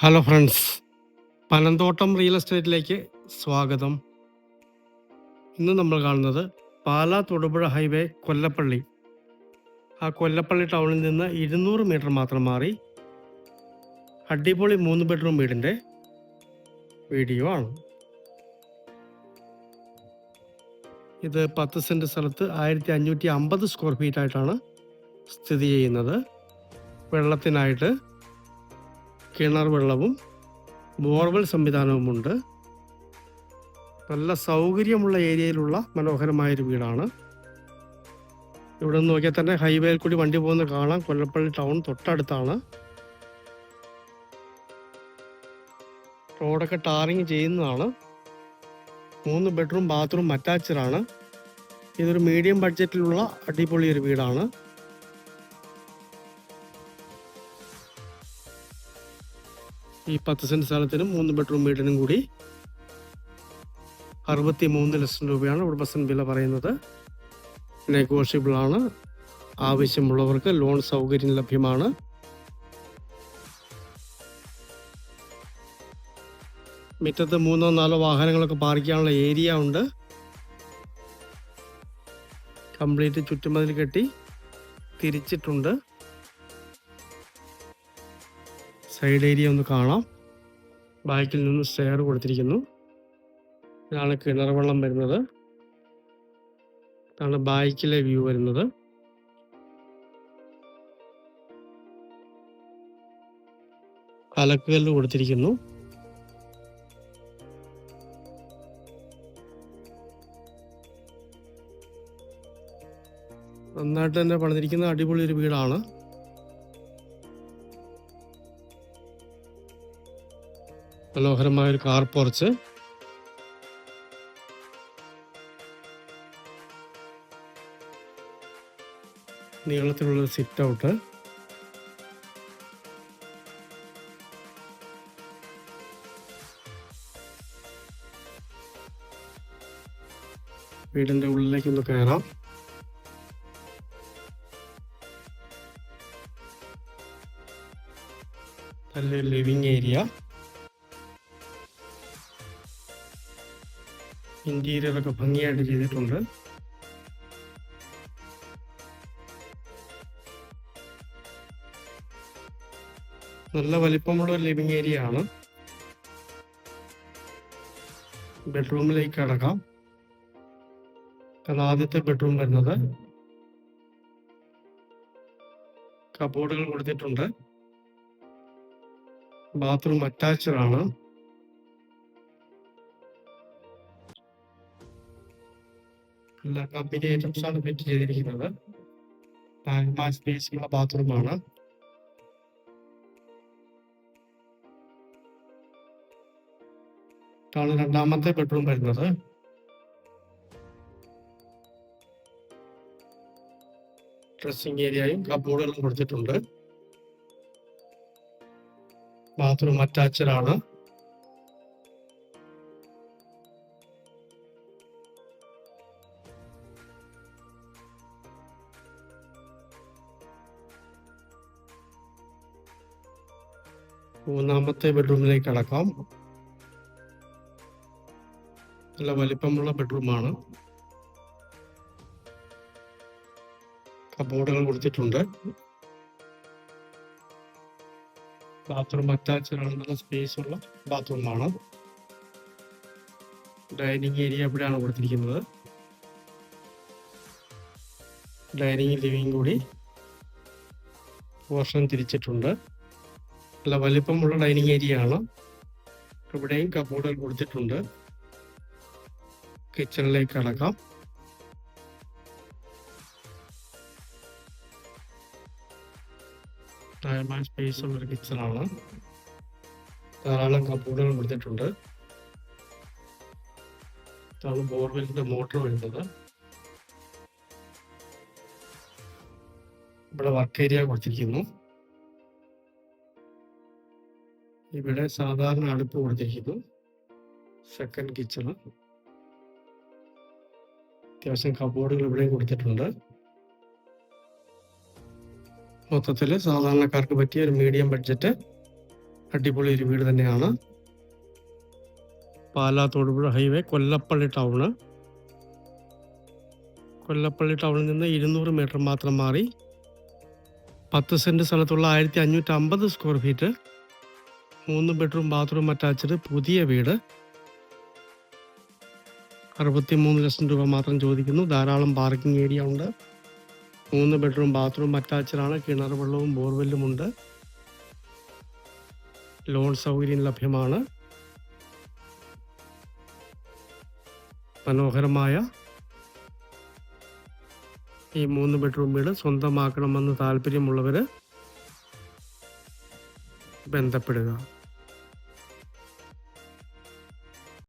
Hello friends Panamthottam real എസ്റ്റേറ്റിലേക്ക് സ്വാഗതം. ഇന്ന് നമ്മൾ കാണുന്നത് പാലാ തൊടുപുഴ ഹൈവേ കൊല്ലപ്പള്ളി. ആ കൊല്ലപ്പള്ളി ടൗണിൽ നിന്ന് ഇരുന്നൂറ് മീറ്റർ മാത്രം മാറി അടിപൊളി മൂന്ന് ബെഡ്റൂം വീടിന്റെ വീഡിയോ ആണ്. ഇത് പത്ത് സെന്റ് സ്ഥലത്ത് ആയിരത്തി അഞ്ഞൂറ്റി അമ്പത് സ്ക്വയർ ഫീറ്റ് ആയിട്ടാണ് സ്ഥിതി ചെയ്യുന്നത്. വെള്ളത്തിനായിട്ട് കിണർ വെള്ളവും ബോർവെൽ സംവിധാനവുമുണ്ട്. നല്ല സൗകര്യമുള്ള ഏരിയയിലുള്ള മനോഹരമായൊരു വീടാണ്. ഇവിടെ നിന്ന് നോക്കിയാൽ തന്നെ ഹൈവേയിൽ കൂടി വണ്ടി പോകുന്നത് കാണാം. കൊല്ലപ്പള്ളി ടൗൺ തൊട്ടടുത്താണ്. റോഡൊക്കെ ടാറിങ് ചെയ്യുന്നതാണ്. മൂന്ന് ബെഡ്റൂം ബാത്റൂം അറ്റാച്ചഡാണ്. ഇതൊരു മീഡിയം ബഡ്ജറ്റിലുള്ള അടിപൊളി ഒരു വീടാണ്. ഈ പത്ത് സെന്റ് സ്ഥലത്തിനും മൂന്ന് ബെഡ്റൂം വീടിനും കൂടി അറുപത്തി മൂന്ന് ലക്ഷം രൂപയാണ് ഉടമസ്ഥൻ വില പറയുന്നത്. നെഗോഷ്യബിൾ ആണ് ആവശ്യമുള്ളവർക്ക് ലോൺ സൗകര്യം ലഭ്യമാണ്. മുറ്റത്ത് മൂന്നോ നാലോ വാഹനങ്ങളൊക്കെ പാർക്ക് ചെയ്യാനുള്ള ഏരിയ ഉണ്ട്. കംപ്ലീറ്റ് ചുറ്റുമതിൽ കെട്ടി തിരിച്ചിട്ടുണ്ട്. സൈഡ് ഏരിയ ഒന്ന് കാണാം. ബാക്കിൽ നിന്ന് സ്റ്റെയർ കൊടുത്തിരിക്കുന്നു. ഇതാണ് കിണർ വെള്ളം വരുന്നത്. ഇതാണ് ബാക്കിലെ വ്യൂ വരുന്നത്. കലക്കുകല്ല് കൊടുത്തിരിക്കുന്നു. നന്നായിട്ട് തന്നെ പണിതിരിക്കുന്ന അടിപൊളി ഒരു വീടാണ്. മനോഹരമായ ഒരു കാർ പോർച്ച്. നീളത്തിലുള്ള സിറ്റ് ഔട്ട് വീടിന്റെ ഉള്ളിലേക്ക് ഒന്ന് കയറാം. നല്ല ലിവിങ് ഏരിയ ഇന്റീരിയർ ഒക്കെ ഭംഗിയായിട്ട് ചെയ്തിട്ടുണ്ട്. നല്ല വലിപ്പമുള്ള ഒരു ലിവിങ് ഏരിയ ആണ്. ബെഡ്റൂമിലേക്ക് കടക്കാം. അത് ആദ്യത്തെ ബെഡ്റൂം വരുന്നത്. കബോർഡുകൾ കൊടുത്തിട്ടുണ്ട്. ബാത്റൂം അറ്റാച്ച്ഡ് ആണ്. എല്ലാ കമ്പനി ഐറ്റംസ് ആണ് ഫിറ്റ് ചെയ്തിരിക്കുന്നത് സ്പേസ് ഉള്ള ബാത്റൂമാണ് ഇതാണ് രണ്ടാമത്തെ ബെഡ്റൂം വരുന്നത്. ഡ്രസ്സിംഗ് ഏരിയയും കബോർഡുകളും കൊടുത്തിട്ടുണ്ട്. ബാത്റൂം അറ്റാച്ച്ഡ് ആണ്. മൂന്നാമത്തെ ബെഡ്റൂമിലേക്ക് കടക്കാം. നല്ല വലിപ്പമുള്ള ബെഡ്റൂമാണ് കബോർഡുകൾ കൊടുത്തിട്ടുണ്ട്. ബാത്റൂം അറ്റാച്ച്ഡ് നല്ല സ്പേസ് ഉള്ള ബാത്റൂമാണ് ഡൈനിങ് ഏരിയ ഇവിടെയാണ് കൊടുത്തിരിക്കുന്നത്. ഡൈനിങ് ലിവിങ് കൂടി പോർഷൻ തിരിച്ചിട്ടുണ്ട്. നല്ല വലിപ്പമുള്ള ഡൈനിങ് ഏരിയ ആണ് ഇവിടെയും കബോർഡുകൾ കൊടുത്തിട്ടുണ്ട്. കിച്ചണിലേക്ക് അടക്കാം സ്പേസ് ഉള്ള ഒരു കിച്ചണാണ്. ധാരാളം കബോർഡുകൾ കൊടുത്തിട്ടുണ്ട്. ഇതാണ് ബോർവെല്ലിന്റെ മോട്ടോർ വരുന്നത്. ഇവിടെ വർക്ക് ഏരിയ കൊടുത്തിരിക്കുന്നു. ഇവിടെ സാധാരണ അടുപ്പ് കൊടുത്തിരിക്കുന്നു. സെക്കൻഡ് കിച്ചണ് അത്യാവശ്യം കബോർഡുകൾ ഇവിടെയും കൊടുത്തിട്ടുണ്ട്. മൊത്തത്തിൽ സാധാരണക്കാർക്ക് പറ്റിയ ഒരു മീഡിയം ബഡ്ജറ്റ് അടിപൊളി ഒരു വീട് തന്നെയാണ്. പാലാ തൊടുപുഴ ഹൈവേ കൊല്ലപ്പള്ളി ടൗണ് കൊല്ലപ്പള്ളി ടൗണിൽ നിന്ന് ഇരുന്നൂറ് മീറ്റർ മാത്രം മാറി പത്ത് സെന്റ് സ്ഥലത്തുള്ള ആയിരത്തി അഞ്ഞൂറ്റി അമ്പത് സ്ക്വയർ ഫീറ്റ് മൂന്ന് ബെഡ്റൂം ബാത്റൂം അറ്റാച്ച്ഡ് പുതിയ വീട്. അറുപത്തി മൂന്ന് ലക്ഷം രൂപ മാത്രം ചോദിക്കുന്നു. ധാരാളം പാർക്കിംഗ് ഏരിയ ഉണ്ട്. മൂന്ന് ബെഡ്റൂം ബാത്റൂം അറ്റാച്ച്ഡ് ആണ്. കിണർ വെള്ളവും ബോർവെല്ലും ഉണ്ട്. ലോൺ സൗകര്യം ലഭ്യമാണ്. മനോഹരമായ ഈ മൂന്ന് ബെഡ്റൂം വീട് സ്വന്തമാക്കണമെന്ന് താല്പര്യമുള്ളവർ ബന്ധപ്പെടുക.